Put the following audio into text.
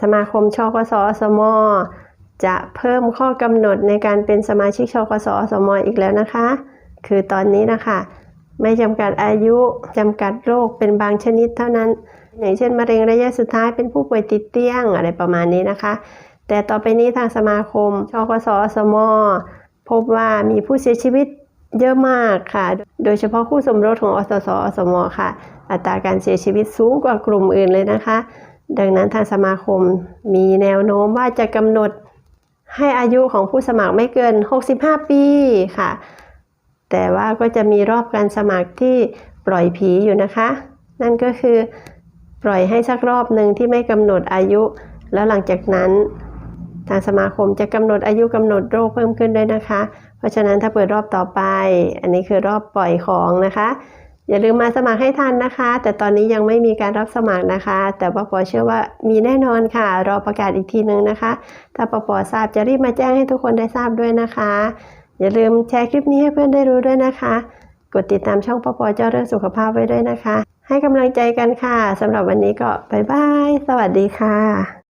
สมาคมชกสอสมจะเพิ่มข้อกำหนดในการเป็นสมาชิกชกสอสมอีกแล้วนะคะ คือตอนนี้นะคะ ไม่จำกัดอายุจำกัดโรคเป็นบางชนิดเท่านั้น อย่างเช่นมะเร็งระยะสุดท้ายเป็นผู้ป่วยติดเตียงอะไรประมาณนี้นะคะ แต่ต่อไปนี้ทางสมาคมชกสอสมพบว่ามีผู้เสียชีวิตเยอะมากค่ะ โดยเฉพาะคู่สมรสของอสสอสมค่ะ อัตราการเสียชีวิตสูงกว่ากลุ่มอื่นเลยนะคะ ดังนั้นทางสมาคมมีแนวโน้มว่าจะกำหนดให้อายุของผู้สมัครไม่เกิน 65 ปีค่ะ แต่ว่าก็จะมีรอบการสมัครที่ปล่อยผีอยู่นะคะ นั่นก็คือปล่อยให้สักรอบหนึ่งที่ไม่กำหนดอายุ แล้วหลังจากนั้น ทางสมาคมจะกำหนดอายุกำหนดโรคเพิ่มขึ้นด้วยนะคะ เพราะฉะนั้นถ้าเปิดรอบต่อไป อันนี้คือรอบปล่อยของนะคะ อย่าลืมมาสมัครให้ทันนะคะ แต่ตอนนี้ยังไม่มีการรับสมัครนะคะ แต่ปปเชื่อว่ามีแน่นอนค่ะ รอประกาศอีกทีนึงนะคะ ถ้าปปทราบจะรีบมาแจ้งให้ทุกคนได้ทราบด้วยนะคะ อย่าลืมแชร์คลิปนี้ให้เพื่อนได้รู้ด้วยนะคะ กดติดตามช่องปปเจ้าเรื่องสุขภาพไว้ด้วยนะคะ ให้กำลังใจกันค่ะสำหรับวันนี้ก็บ๊ายบาย สวัสดีค่ะ